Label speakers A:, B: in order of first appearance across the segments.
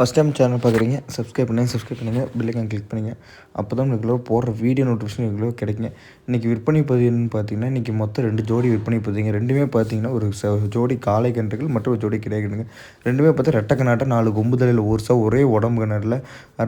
A: First time channel பார்க்குறீங்க subscribe பண்ணுங்கள் subscribe பண்ணுங்கள் பில்லைக்கான் கிளிக் பண்ணுங்கள் அப்போ தான் உங்களுக்கு போடுற வீடியோ நோட்டிஃபிகேஷன் உங்களுக்கு கிடைக்குங்க. இன்றைக்கி விற்பனை பதிவுன்னு பார்த்தீங்கன்னா இன்றைக்கி மொத்தம் ரெண்டு ஜோடி விற்பனை பதிவுங்க. ரெண்டுமே பார்த்தீங்கன்னா ஒரு ச ஜோடி காலை கன்றுகள் மற்றும் ஒரு ஜோடி கிடைக்குதுங்க ரெண்டுமே பார்த்தா ரெட்டை கண்ணாட்ட நாலு கொம்பு தலையில் ஒரு சா ஒரே உடம்பு கிணறுல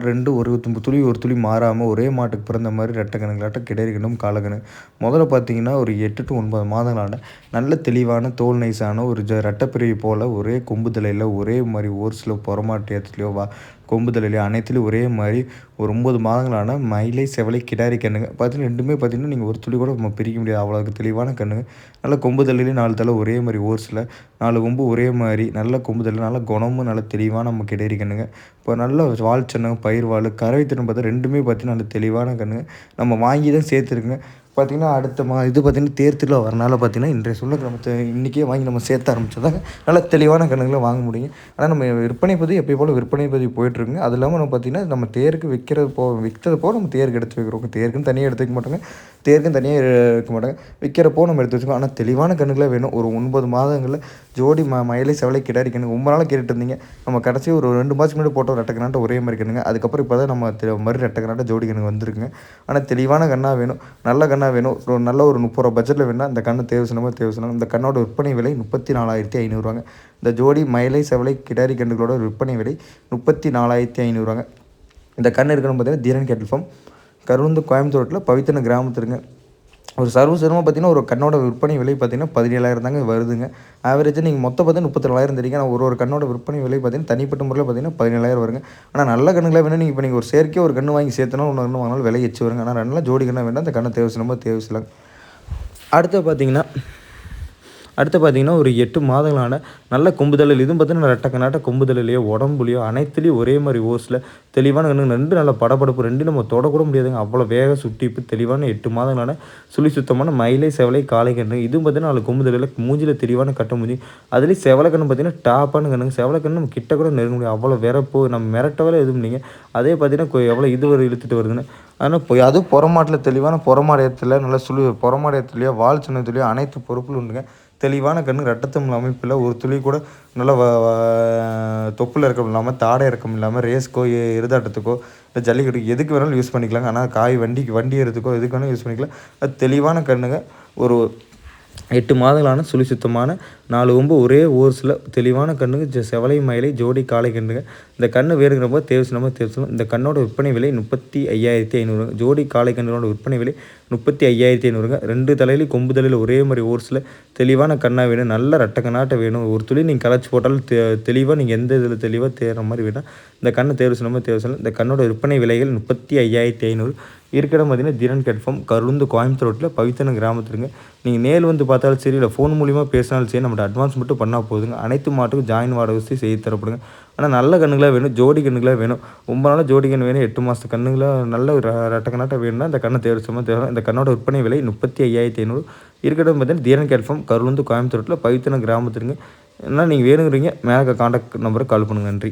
A: ரெண்டு ஒரு துளி ஒரு துளி மாறாமல் ஒரே மாட்டுக்கு பிறந்த மாதிரி ரெட்டை கணங்களாட்டம் கிடையாது கண்ணும் காலக்கணு முதல்ல பார்த்தீங்கன்னா ஒரு எட்டு டு ஒன்பது மாதங்களான நல்ல தெளிவான தோல் நைஸான ஒரு ஜ ரெட்டைப்பிரிவு போல் ஒரே கொம்பு தலையில் ஒரே மாதிரி ஒரு சில புறமாட்டு இடத்துலையோ வா கொம்பு தலையிலையோ அனைத்துலேயும் ஒரே மாதிரி ஒரு ஒம்பது மாதங்களான மயிலை செவலை கிடாரி கண்ணுங்க. பார்த்தீங்கன்னா ரெண்டுமே பார்த்தீங்கன்னா நீங்கள் ஒரு துளி கூட நம்ம பிரிக்க முடியாது. அவ்வளோக்கு தெளிவான கண்ணுங்க. நல்ல கொம்பு தலையிலையும் நாலு தலை ஒரே மாதிரி ஓர்ஸில். நாலு கொம்பு ஒரே மாதிரி. நல்ல கொம்பு தலை நல்ல குணமும் நல்ல தெளிவான நம்ம கிடாரி கண்ணுங்க. இப்போ நல்ல வால் சின்னம் பயிர் வால் கரவை திறன் பார்த்தா ரெண்டுமே பார்த்தீங்கன்னா நல்ல தெளிவான கண்ணுங்க. நம்ம வாங்கி தான் சேர்த்துருக்குங்க. பார்த்திங்கன்னா அடுத்த மா இது பார்த்திங்கன்னா திருவிழா வரனால பார்த்திங்கன்னா இன்றைய சூழ்நிலை நம்ம இன்றைக்கே வாங்கி நம்ம சேர்த்த ஆரம்பிச்சதாங்க நல்ல தெளிவான கண்ணுகளை வாங்க முடியும். ஆனால் நம்ம விற்பனை பதிவு எப்போ போல் விற்பனை பதிவு போயிட்டுருக்குங்க. அது இல்லாமல் நம்ம பார்த்திங்கன்னா நம்ம தேருக்கு விற்கிறது போ விற்கிறது போக நம்ம தேருக்கு எடுத்து வைக்கிறோம் தேருக்குன்னு தனியாக எடுத்துக்க மாட்டோங்க. தேருக்கும் தனியாக எடுக்க மாட்டாங்க. விற்கிறப்போ நம்ம எடுத்து வச்சுக்கோம் ஆனால் தெளிவான கண்ணுகளே வேணும். ஒரு ஒன்பது மாதங்களில் ஜோடி ம மயிலை செவலை கிடாரி கண்ணுங்க ரொம்ப நாளாக கேட்டுட்டு இருந்தீங்க நம்ம கடைசி ஒரு ரெண்டு மாதத்துக்கு முன்னாடி போட்டோம் ரெட்டக்கனாட்ட ஒரே மாதிரி கண்ணுங்க. அதுக்கப்புறம் இப்போ தான் நம்ம மறு ரெட்டக்கனாட்ட ஜோடி கண்ணுங்க வந்திருக்குங்க. ஆனால் தெளிவான கண்ணாக வேணும். நல்ல கண்ணாக வேணும் ஒரு நல்ல ஒரு முப்பது ரூபா பட்ஜெட்டில் வேணால் இந்த கண்ணை தேவை சொன்னமோ தேவை சொன்னாங்க இந்த கண்ணோட விற்பனை விலை முப்பத்தி நாலாயிரத்தி ஐநூறுவாங்க. இந்த ஜோடி மயிலை செவலை கிடாரி கன்றுகளோட விற்பனை விலை முப்பத்தி நாலாயிரத்தி ஐநூறுவாங்க. இந்த கண் இருக்கணும் பார்த்தீங்கன்னா தீரன் கேட்டல் ஃபார்ம். கருந்து கோயம்புத்தூரில் பவித்தன கிராமத்துருங்க ஒரு சர்வசரமாக பார்த்தீங்கன்னா ஒரு கண்ணோட விற்பனை விலை பார்த்தீங்கன்னா பதினேழாயிரம் தாங்க வருதுங்க. ஆவரேஜாக நீங்கள் மொத்தம் பார்த்தீங்கன்னா முப்பத்தி தெரியுங்க. ஆனால் ஒரு ஒரு கண்ணோட விற்பனை விலை பார்த்தீங்கன்னா தனிப்பட்ட முறையில் பார்த்தீங்கன்னா பதினேழாயிரம் வருங்க. ஆனால் நல்ல கண்ணுகளை வேணும் நீங்கள் இப்போ நீங்கள் ஒரு செயற்கை ஒரு கண்ணு வாங்கி சேர்த்தனா ஒன்று கண்ணு வாங்கினாலும் விலை எச்சு வருங்க. ஆனால் நல்லா ஜோடி கண்ணாக வேண்டாம். அந்த கண்ணை தேவை தேவைசிலாங்க அடுத்து பார்த்தீங்கன்னா அடுத்து பார்த்திங்கன்னா ஒரு எட்டு மாதங்களான நல்ல கொம்புதலில் இதுவும் பார்த்தீங்கன்னா ரெட்டக்க நாட்ட கொம்புதலையோ உடம்புலையோ அனைத்துலேயும் ஒரே மாதிரி ஓஸில் தெளிவான கண்ணு ரெண்டு நல்ல படப்படப்பு ரெண்டு நம்ம தொடக்கூட முடியாதுங்க. அவ்வளோ வேக சுட்டிப்பு தெளிவான எட்டு மாதங்களான சுழி சுத்தமான மயிலை செவலை காலை கண்ணு இதுவும் பார்த்தீங்கன்னா நாலு கொம்புதலில் மூஞ்சில் தெளிவான கட்ட முடியும் அதுலேயும் செவலை கண்ணு பார்த்தீங்கன்னா டாப்பான கண்ணுங்க. செவலை கண்ணு நம்ம கிட்ட கூட நெருங்க முடியும் அவ்வளோ விறப்பு நம்ம மிரட்டவரை எதுவும் இல்லைங்க. அதே பார்த்தீங்கன்னா எவ்வளோ இது வரை இழுத்துட்டு வருதுன்னு. ஆனால் போய் அதுவும் புறமாட்டில் தெளிவான புறமாடயத்தில் நல்ல சுழி புறமாடயத்துலேயோ வால் சின்னத்துலேயோ அனைத்து பொறுப்புகளும் உண்டுங்க. தெளிவான கண்ணு ரட்டத்தம் அமைப்பில் ஒரு துளி கூட நல்லா தொப்பில் இறக்கம் இல்லாமல் தாடை இறக்கம் இல்லாமல் ரேஸ்க்கோ எருதாட்டத்துக்கோ இல்லை ஜல்லிக்கட்டுக்கு எதுக்கு வேணாலும் யூஸ் பண்ணிக்கலாங்க. ஆனால் காய் வண்டிக்கு வண்டி எடுத்துக்கோ எதுக்கு வேணாலும் யூஸ் பண்ணிக்கலாம். அது தெளிவான கண்ணுங்க. ஒரு எட்டு மாதங்களான சுழி சுத்தமான நாலு ஒம்பு ஒரே ஓர்ஸில் தெளிவான கண்ணுங்க செவலை மயிலை ஜோடி காலை கண்ணுங்க. இந்த கண்ணு வேறுங்கிறப்போ தேவசனமாக தேவசனம் இந்த கண்ணோட விற்பனை விலை முப்பத்தி ஐயாயிரத்தி ஐநூறு ஜோடி காலை கண்ணுகளோட விற்பனை விலை முப்பத்தி ஐயாயிரத்தி ஐநூறுங்க. ரெண்டு தலையிலையும் கொம்பு தலையில் ஒரே மாதிரி ஓர்ஸில் தெளிவான கண்ணாக வேணும். நல்ல ரெட்டை வேணும். ஒரு துளி நீங்கள் கலைச்சி போட்டாலும் தெ தெளிவாக நீங்கள் எந்த இதில் தெளிவாக தேடுற மாதிரி வேணும் இந்த கண்ணை தேர்வு சொல்லாமல் தேர்வு சொல்லலாம் இந்த கண்ணோட விற்பனை விலைகள் முப்பத்தி ஐயாயிரத்தி ஐநூறு. இருக்கிற பார்த்தீங்கன்னா திறன் கன்ஃபார்ம். கருந்து கோயம்புத்தூர் ரோட்டில் பவித்தன கிராமத்துருங்க நீங்கள் நேரில் வந்து பார்த்தாலும் சரி இல்லை ஃபோன் மூலிமா பேசினாலும் சரி நம்மகிட்ட அட்வான்ஸ் மட்டும் பண்ணால் போதுங்க. அனைத்து மாட்டுக்கும் ஜாயின் வாடகை செய்து தரப்படுங்க. ஆனால் நல்ல கண்ணுகளாக வேணும் ஜோடி கண்ணுகளாக வேணும். ரொம்ப நாளாக ஜோடி கண் வேணும் எட்டு மாதத்து கண்ணுங்களாக நல்ல ஒரு ரெட்ட கண்ணாட்ட வேணும்னா இந்த கண்ணை தேர்ச்சமாக தேவை இந்த கண்ணோட விற்பனை விலை முப்பத்தி ஐயாயிரத்தி ஐநூறு இருக்கட்டும் பார்த்தீங்கன்னா தீரன் கேட்ஃபார்ம் கருளுந்து கோயம்புத்தூரில் பவித்தன கிராமத்துருங்க என்ன நீங்கள் வேணுங்கிறீங்க மேலே காண்டாக்ட் நம்பருக்கு கால் பண்ணுங்கள் நன்றி.